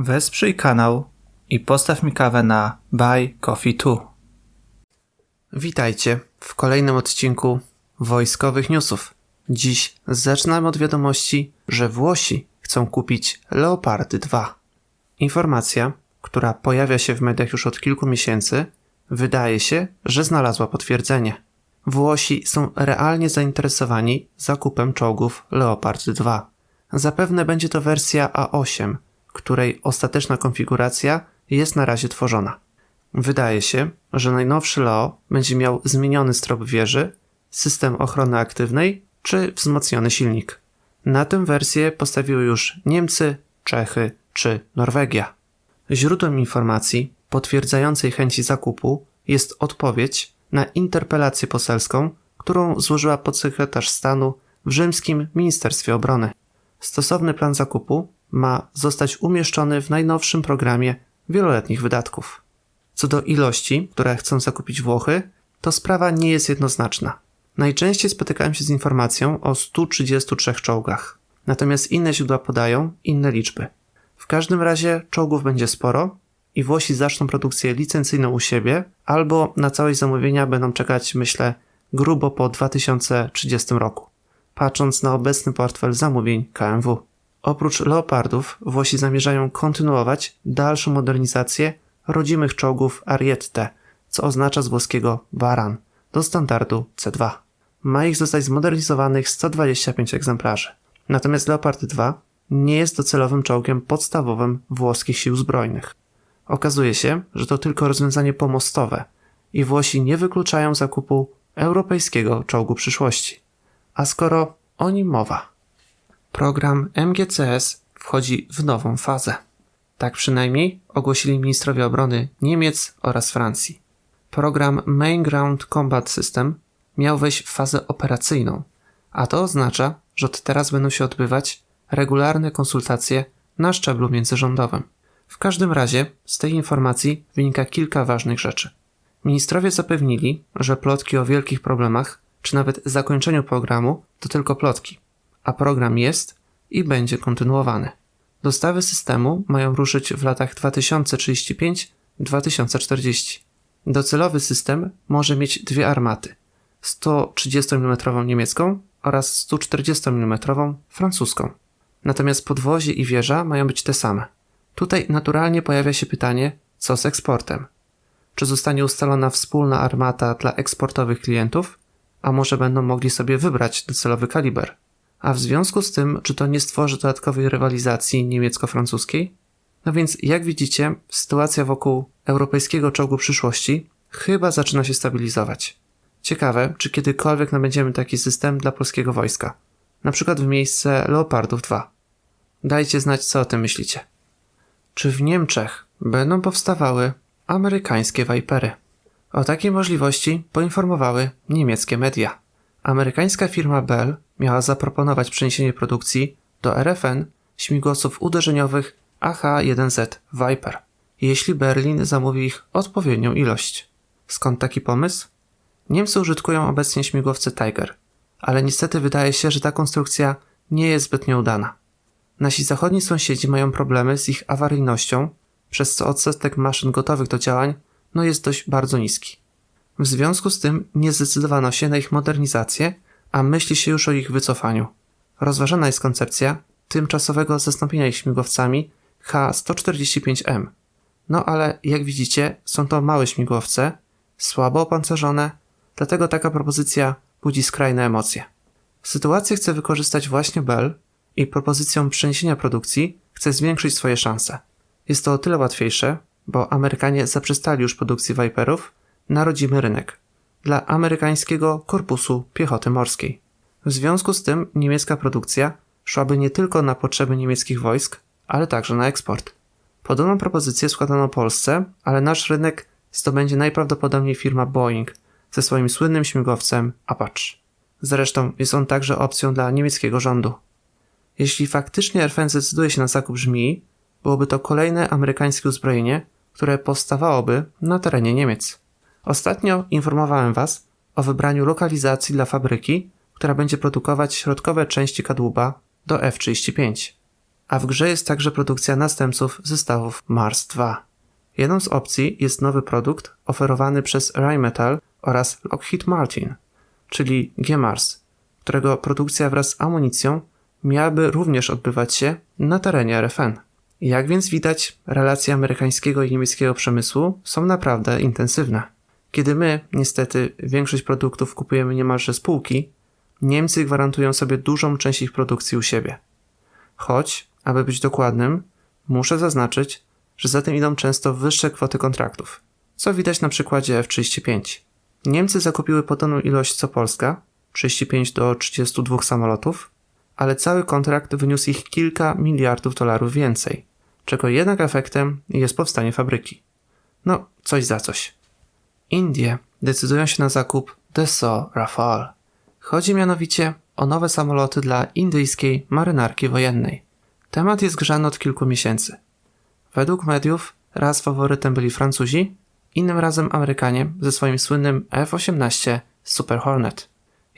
Wesprzyj kanał i postaw mi kawę na Buy Coffee 2. Witajcie w kolejnym odcinku Wojskowych Newsów. Dziś zaczynamy od wiadomości, że Włosi chcą kupić Leopardy 2. Informacja, która pojawia się w mediach już od kilku miesięcy, wydaje się, że znalazła potwierdzenie. Włosi są realnie zainteresowani zakupem czołgów Leopard 2. Zapewne będzie to wersja A8, której ostateczna konfiguracja jest na razie tworzona. Wydaje się, że najnowszy Leo będzie miał zmieniony strop wieży, system ochrony aktywnej czy wzmocniony silnik. Na tę wersję postawiły już Niemcy, Czechy czy Norwegia. Źródłem informacji potwierdzającej chęci zakupu jest odpowiedź na interpelację poselską, którą złożyła podsekretarz stanu w rzymskim Ministerstwie Obrony. Stosowny plan zakupu ma zostać umieszczony w najnowszym programie wieloletnich wydatków. Co do ilości, które chcą zakupić Włochy, to sprawa nie jest jednoznaczna. Najczęściej spotykałem się z informacją o 133 czołgach, natomiast inne źródła podają inne liczby. W każdym razie czołgów będzie sporo i Włosi zaczną produkcję licencyjną u siebie, albo na całość zamówienia będą czekać, myślę, grubo po 2030 roku, patrząc na obecny portfel zamówień KMW. Oprócz Leopardów, Włosi zamierzają kontynuować dalszą modernizację rodzimych czołgów Ariete, co oznacza z włoskiego baran, do standardu C2. Ma ich zostać zmodernizowanych 125 egzemplarzy. Natomiast Leopard 2 nie jest docelowym czołgiem podstawowym włoskich sił zbrojnych. Okazuje się, że to tylko rozwiązanie pomostowe i Włosi nie wykluczają zakupu europejskiego czołgu przyszłości. A skoro o nim mowa, program MGCS wchodzi w nową fazę. Tak przynajmniej ogłosili ministrowie obrony Niemiec oraz Francji. Program Main Ground Combat System miał wejść w fazę operacyjną, a to oznacza, że od teraz będą się odbywać regularne konsultacje na szczeblu międzyrządowym. W każdym razie z tej informacji wynika kilka ważnych rzeczy. Ministrowie zapewnili, że plotki o wielkich problemach, czy nawet zakończeniu programu, to tylko plotki, a program jest i będzie kontynuowany. Dostawy systemu mają ruszyć w latach 2035-2040. Docelowy system może mieć dwie armaty: 130 mm niemiecką oraz 140 mm francuską. Natomiast podwozie i wieża mają być te same. Tutaj naturalnie pojawia się pytanie, co z eksportem? Czy zostanie ustalona wspólna armata dla eksportowych klientów, a może będą mogli sobie wybrać docelowy kaliber? A w związku z tym, czy to nie stworzy dodatkowej rywalizacji niemiecko-francuskiej? No więc, jak widzicie, sytuacja wokół europejskiego czołgu przyszłości chyba zaczyna się stabilizować. Ciekawe, czy kiedykolwiek nabędziemy taki system dla polskiego wojska. Na przykład w miejsce Leopardów 2. Dajcie znać, co o tym myślicie. Czy w Niemczech będą powstawały amerykańskie Vipery? O takiej możliwości poinformowały niemieckie media. Amerykańska firma Bell miała zaproponować przeniesienie produkcji do RFN śmigłowców uderzeniowych AH-1Z Viper, jeśli Berlin zamówi ich odpowiednią ilość. Skąd taki pomysł? Niemcy użytkują obecnie śmigłowce Tiger, ale niestety wydaje się, że ta konstrukcja nie jest zbytnio udana. Nasi zachodni sąsiedzi mają problemy z ich awaryjnością, przez co odsetek maszyn gotowych do działań no jest dość bardzo niski. W związku z tym nie zdecydowano się na ich modernizację, a myśli się już o ich wycofaniu. Rozważana jest koncepcja tymczasowego zastąpienia ich śmigłowcami H-145M. No ale jak widzicie, są to małe śmigłowce, słabo opancerzone, dlatego taka propozycja budzi skrajne emocje. Sytuację chce wykorzystać właśnie Bell i propozycją przeniesienia produkcji chce zwiększyć swoje szanse. Jest to o tyle łatwiejsze, bo Amerykanie zaprzestali już produkcji Viperów na rodzimy rynek dla amerykańskiego Korpusu Piechoty Morskiej. W związku z tym niemiecka produkcja szłaby nie tylko na potrzeby niemieckich wojsk, ale także na eksport. Podobną propozycję składano Polsce, ale nasz rynek zdobędzie najprawdopodobniej firma Boeing ze swoim słynnym śmigłowcem Apache. Zresztą jest on także opcją dla niemieckiego rządu. Jeśli faktycznie RFN zdecyduje się na zakup żmii, byłoby to kolejne amerykańskie uzbrojenie, które powstawałoby na terenie Niemiec. Ostatnio informowałem Was o wybraniu lokalizacji dla fabryki, która będzie produkować środkowe części kadłuba do F-35. a w grze jest także produkcja następców zestawów Mars 2. Jedną z opcji jest nowy produkt oferowany przez Rheinmetall oraz Lockheed Martin, czyli G-Mars, którego produkcja wraz z amunicją miałaby również odbywać się na terenie RFN. Jak więc widać, relacje amerykańskiego i niemieckiego przemysłu są naprawdę intensywne. Kiedy my, niestety, większość produktów kupujemy niemalże z półki, Niemcy gwarantują sobie dużą część ich produkcji u siebie. Choć, aby być dokładnym, muszę zaznaczyć, że za tym idą często wyższe kwoty kontraktów, co widać na przykładzie F-35. Niemcy zakupiły podobną ilość co Polska, 35 do 32 samolotów, ale cały kontrakt wyniósł ich kilka miliardów dolarów więcej, czego jednak efektem jest powstanie fabryki. No, coś za coś. Indie decydują się na zakup Dassault Rafale. Chodzi mianowicie o nowe samoloty dla indyjskiej marynarki wojennej. Temat jest grzany od kilku miesięcy. Według mediów raz faworytem byli Francuzi, innym razem Amerykanie ze swoim słynnym F-18 Super Hornet.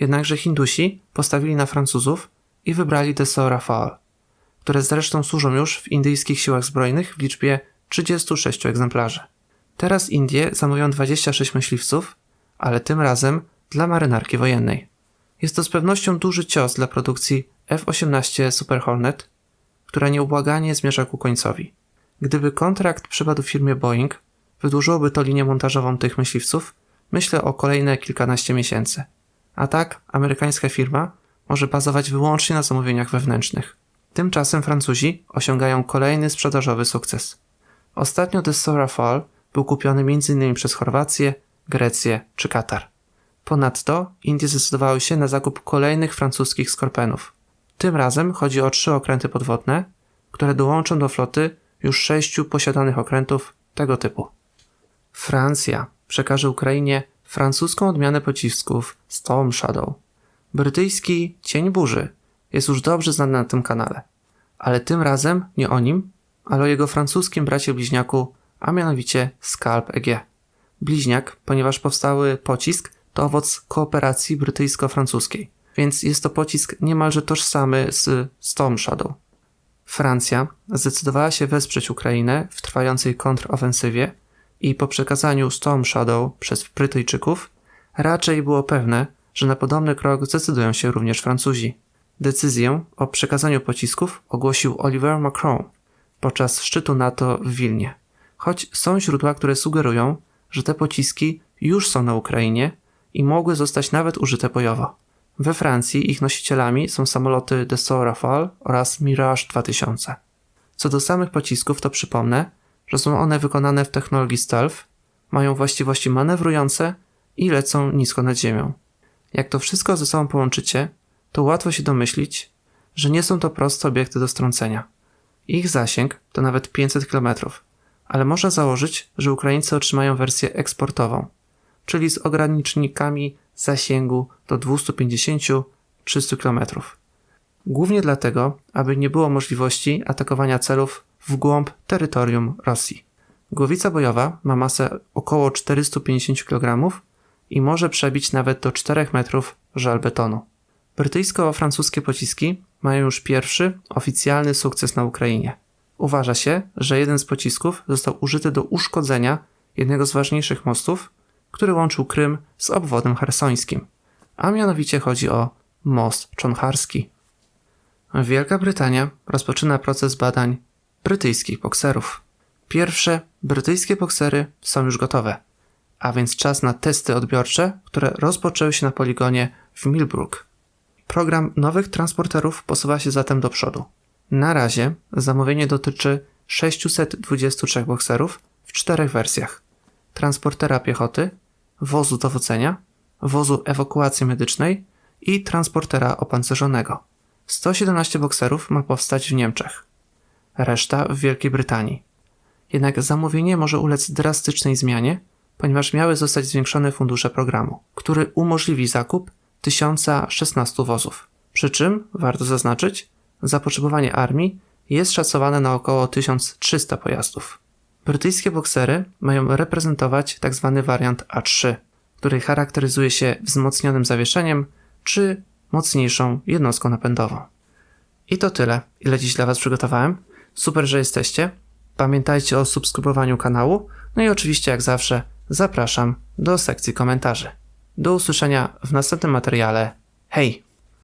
Jednakże Hindusi postawili na Francuzów i wybrali Dassault Rafale, które zresztą służą już w indyjskich siłach zbrojnych w liczbie 36 egzemplarzy. Teraz Indie zajmują 26 myśliwców, ale tym razem dla marynarki wojennej. Jest to z pewnością duży cios dla produkcji F-18 Super Hornet, która nieubłaganie zmierza ku końcowi. Gdyby kontrakt przypadł firmie Boeing, wydłużyłoby to linię montażową tych myśliwców, myślę o kolejne kilkanaście miesięcy. A tak, amerykańska firma może bazować wyłącznie na zamówieniach wewnętrznych. Tymczasem Francuzi osiągają kolejny sprzedażowy sukces. Ostatnio Dassault Rafale był kupiony m.in. przez Chorwację, Grecję czy Katar. Ponadto Indie zdecydowały się na zakup kolejnych francuskich skorpenów. Tym razem chodzi o trzy okręty podwodne, które dołączą do floty już sześciu posiadanych okrętów tego typu. Francja przekaże Ukrainie francuską odmianę pocisków Storm Shadow. Brytyjski Cień Burzy jest już dobrze znany na tym kanale, ale tym razem nie o nim, ale o jego francuskim bracie bliźniaku, a mianowicie Scalp EG. Bliźniak, ponieważ powstały pocisk, to owoc kooperacji brytyjsko-francuskiej, więc jest to pocisk niemalże tożsamy z Storm Shadow. Francja zdecydowała się wesprzeć Ukrainę w trwającej kontrofensywie i po przekazaniu Storm Shadow przez Brytyjczyków raczej było pewne, że na podobny krok zdecydują się również Francuzi. Decyzję o przekazaniu pocisków ogłosił Oliver Macron podczas szczytu NATO w Wilnie. Choć są źródła, które sugerują, że te pociski już są na Ukrainie i mogły zostać nawet użyte bojowo. We Francji ich nosicielami są samoloty Dassault Rafale oraz Mirage 2000. Co do samych pocisków, to przypomnę, że są one wykonane w technologii stealth, mają właściwości manewrujące i lecą nisko nad ziemią. Jak to wszystko ze sobą połączycie, to łatwo się domyślić, że nie są to proste obiekty do strącenia. Ich zasięg to nawet 500 km, ale można założyć, że Ukraińcy otrzymają wersję eksportową, czyli z ogranicznikami zasięgu do 250-300 km. Głównie dlatego, aby nie było możliwości atakowania celów w głąb terytorium Rosji. Głowica bojowa ma masę około 450 kg i może przebić nawet do 4 metrów żal betonu. Brytyjsko-francuskie pociski mają już pierwszy oficjalny sukces na Ukrainie. Uważa się, że jeden z pocisków został użyty do uszkodzenia jednego z ważniejszych mostów, który łączył Krym z obwodem hersońskim, a mianowicie chodzi o most czoncharski. Wielka Brytania rozpoczyna proces badań brytyjskich bokserów. Pierwsze brytyjskie boksery są już gotowe, a więc czas na testy odbiorcze, które rozpoczęły się na poligonie w Millbrook. Program nowych transporterów posuwa się zatem do przodu. Na razie zamówienie dotyczy 623 bokserów w czterech wersjach: transportera piechoty, wozu dowodzenia, wozu ewakuacji medycznej i transportera opancerzonego. 117 bokserów ma powstać w Niemczech, reszta w Wielkiej Brytanii. Jednak zamówienie może ulec drastycznej zmianie, ponieważ miały zostać zwiększone fundusze programu, który umożliwi zakup 1016 wozów. Przy czym, warto zaznaczyć, zapotrzebowanie armii jest szacowane na około 1300 pojazdów. Brytyjskie boksery mają reprezentować tzw. Tak wariant A3, który charakteryzuje się wzmocnionym zawieszeniem czy mocniejszą jednostką napędową. I to tyle, ile dziś dla Was przygotowałem. Super, że jesteście. Pamiętajcie o subskrybowaniu kanału. No i oczywiście, jak zawsze, zapraszam do sekcji komentarzy. Do usłyszenia w następnym materiale. Hej!